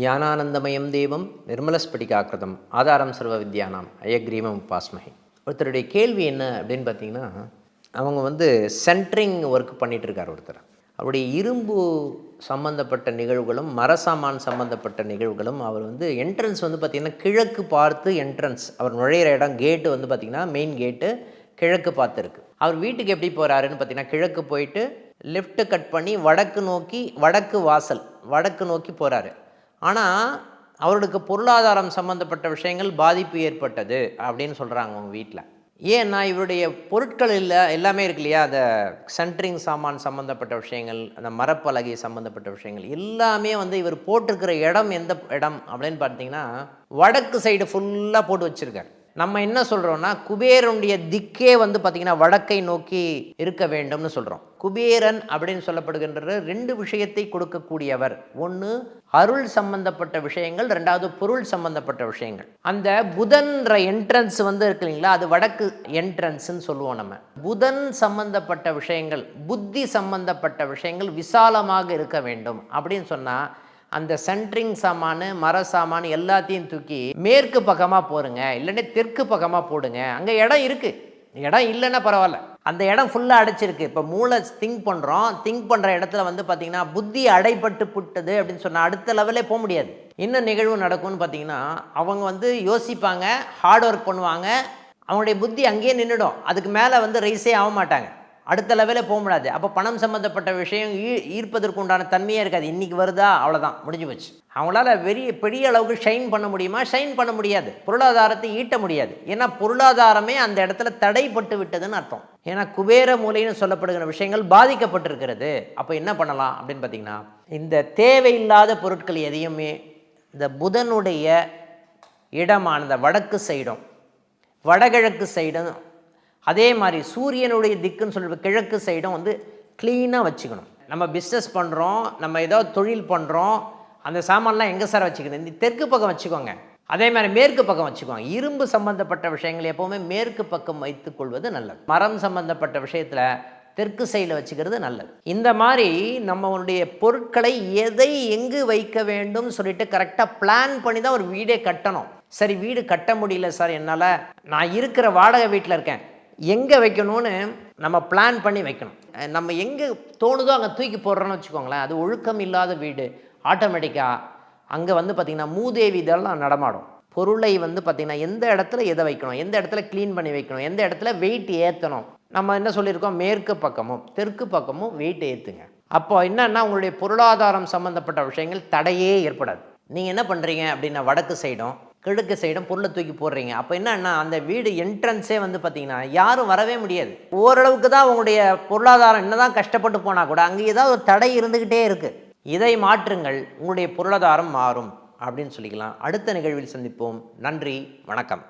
ஞானானந்தமயம் தேவம் நிர்மலஸ்படிகாக்கிருதம் ஆதாரம் சர்வ வித்யானாம் அயக்ரீமம் உபாஸ்மகை. ஒருத்தருடைய கேள்வி என்ன அப்படின்னு பார்த்தீங்கன்னா அவங்க வந்து சென்ட்ரிங் ஒர்க் பண்ணிகிட்ருக்கார் இருக்கார் ஒருத்தர். அவருடைய இரும்பு சம்பந்தப்பட்ட நிகழ்வுகளும் மரசாமான் சம்பந்தப்பட்ட நிகழ்வுகளும் அவர் வந்து என்ட்ரன்ஸ் வந்து பார்த்திங்கன்னா கிழக்கு பார்த்து என்ட்ரன்ஸ் அவர் நுழையிற இடம் கேட்டு வந்து பார்த்திங்கன்னா மெயின் கேட்டு கிழக்கு பார்த்துருக்கு அவர் வீட்டுக்கு எப்படி போகிறாருன்னு பார்த்தீங்கன்னா கிழக்கு போயிட்டு லெஃப்ட்டு கட் பண்ணி வடக்கு நோக்கி வடக்கு வாசல் வடக்கு நோக்கி போகிறாரு ஆனால் அவர்களுக்கு பொருளாதாரம் சம்மந்தப்பட்ட விஷயங்கள் பாதிப்பு ஏற்பட்டது அப்படின்னு சொல்கிறாங்க அவங்க வீட்டில் ஏன்னா இவருடைய பொருட்கள் இல்லை எல்லாமே இருக்கு இல்லையா? அந்த சென்ட்ரிங் சாமான் சம்மந்தப்பட்ட விஷயங்கள் அந்த மரப்பலகை சம்மந்தப்பட்ட விஷயங்கள் எல்லாமே வந்து இவர் போட்டிருக்கிற இடம் எந்த இடம் அப்படின்னு பார்த்தீங்கன்னா வடக்கு சைடு ஃபுல்லாக போட்டு வச்சுருக்காரு. நம்ம என்ன சொல்கிறோன்னா குபேரனுடைய திக்கே வந்து பார்த்திங்கன்னா வடக்கை நோக்கி இருக்க வேண்டும்னு சொல்கிறோம் குபேரன் அப்படின்னு சொல்லப்படுகின்ற ரெண்டு விஷயத்தை கொடுக்கக்கூடியவர். ஒன்று அருள் சம்பந்தப்பட்ட விஷயங்கள் ரெண்டாவது பொருள் சம்பந்தப்பட்ட விஷயங்கள். அந்த புதன்ற என்ட்ரன்ஸ் வந்து இருக்கு இல்லைங்களா அது வடக்கு என்ட்ரன்ஸ்ன்னு சொல்லுவோம் நம்ம. புதன் சம்பந்தப்பட்ட விஷயங்கள் புத்தி சம்பந்தப்பட்ட விஷயங்கள் விசாலமாக இருக்க வேண்டும் அப்படின்னு சொன்னால் அந்த சென்ட்ரிங் சாமானு மர சாமான் எல்லாத்தையும் தூக்கி மேற்கு பக்கமாக போருங்க. இல்லைன்னா தெற்கு பக்கமாக போடுங்க. அங்கே இடம் இருக்குது இடம் இல்லைன்னா பரவாயில்ல. அந்த இடம் ஃபுல்லாக அடைச்சிருக்கு. இப்போ மூளை திங்க் பண்ணுறோம் திங்க் பண்ணுற இடத்துல வந்து பார்த்திங்கன்னா புத்தி அடைப்பட்டு புட்டது அப்படின்னு சொன்னால் அடுத்த லெவலே போக முடியாது. என்ன நிகழ்வு நடக்கும்னு பார்த்தீங்கன்னா அவங்க வந்து யோசிப்பாங்க ஹார்ட் ஒர்க் பண்ணுவாங்க. அவங்களுடைய புத்தி அங்கேயே நின்றுடும் அதுக்கு மேலே வந்து ரைஸே ஆக மாட்டாங்க. அடுத்த லெவலே போக முடியாது. அப்போ பணம் சம்மந்தப்பட்ட விஷயம் ஈ ஈர்ப்பதற்கு உண்டான தன்மையே இருக்காது. இன்றைக்கி வருதா? அவ்வளோதான் முடிஞ்சு போச்சு. அவங்களால பெரிய பெரிய அளவுக்கு ஷைன் பண்ண முடியுமா? ஷைன் பண்ண முடியாது. பொருளாதாரத்தை ஈட்ட முடியாது. ஏன்னா பொருளாதாரமே அந்த இடத்துல தடைப்பட்டு விட்டதுன்னு அர்த்தம். ஏன்னா குபேர மூலைன்னு சொல்லப்படுகிற விஷயங்கள் பாதிக்கப்பட்டிருக்கிறது. அப்போ என்ன பண்ணலாம் அப்படின்னு பார்த்தீங்கன்னா இந்த தேவையில்லாத பொருட்கள் எதையுமே இந்த புதனுடைய இடமான இந்த வடக்கு சைடும் வடகிழக்கு சைடும் அதே மாதிரி சூரியனுடைய திக்குன்னு சொல்லிட்டு கிழக்கு சைடும் வந்து க்ளீனாக வச்சுக்கணும். நம்ம பிஸ்னஸ் பண்ணுறோம் நம்ம ஏதோ தொழில் பண்ணுறோம் அந்த சாமான்லாம் எங்கே சார் வச்சுக்கணும் இந்த தெற்கு பக்கம் வச்சுக்கோங்க. அதே மாதிரி மேற்கு பக்கம் வச்சுக்கோங்க. இரும்பு சம்பந்தப்பட்ட விஷயங்கள் எப்போவுமே மேற்கு பக்கம் வைத்துக்கொள்வது நல்லது. மரம் சம்பந்தப்பட்ட விஷயத்தில் தெற்கு சைடில் வச்சுக்கிறது நல்லது. இந்த மாதிரி நம்மளுடைய பொருட்களை எதை எங்கு வைக்க வேண்டும் சொல்லிட்டு கரெக்டாக பிளான் பண்ணி தான் ஒரு வீடே கட்டணும். சரி வீடு கட்ட முடியல சார் என்னால். நான் இருக்கிற வாடகை வீட்டில் இருக்கேன். எங்கே வைக்கணும்னு நம்ம பிளான் பண்ணி வைக்கணும். நம்ம எங்கே தோணுதோ அங்கே தூக்கி போடுறோன்னு வச்சுக்கோங்களேன் அது ஒழுக்கம் இல்லாத வீடு ஆட்டோமேட்டிக்காக அங்கே வந்து பார்த்திங்கன்னா மூதேவி இதெல்லாம் நடமாடும். பொருளை வந்து பார்த்திங்கன்னா எந்த இடத்துல எதை வைக்கணும் எந்த இடத்துல க்ளீன் பண்ணி வைக்கணும் எந்த இடத்துல வெயிட் ஏற்றணும் நம்ம என்ன சொல்லியிருக்கோம்? மேற்கு பக்கமும் தெற்கு பக்கமும் வெயிட் ஏற்றுங்க அப்போ என்னென்னா உங்களுடைய பொருளாதாரம் சம்மந்தப்பட்ட விஷயங்கள் தடையே ஏற்படாது. நீங்கள் என்ன பண்ணுறீங்க அப்படின்னா வடக்கு சைடும் கிழக்கு சைடும் பொருளை தூக்கி போடுறீங்க. அப்போ என்னன்னா அந்த வீடு என்ட்ரன்ஸே வந்து பார்த்தீங்கன்னா யாரும் வரவே முடியாது. ஓரளவுக்கு தான் உங்களுடைய பொருளாதாரம் என்னதான் கஷ்டப்பட்டு போனால் கூட அங்கே ஏதாவது ஒரு தடை இருந்துக்கிட்டே இருக்குது இதை மாற்றுங்கள் உங்களுடைய பொருளாதாரம் மாறும் அப்படின்னு சொல்லிக்கலாம். அடுத்த நிகழ்வில் சந்திப்போம். நன்றி வணக்கம்.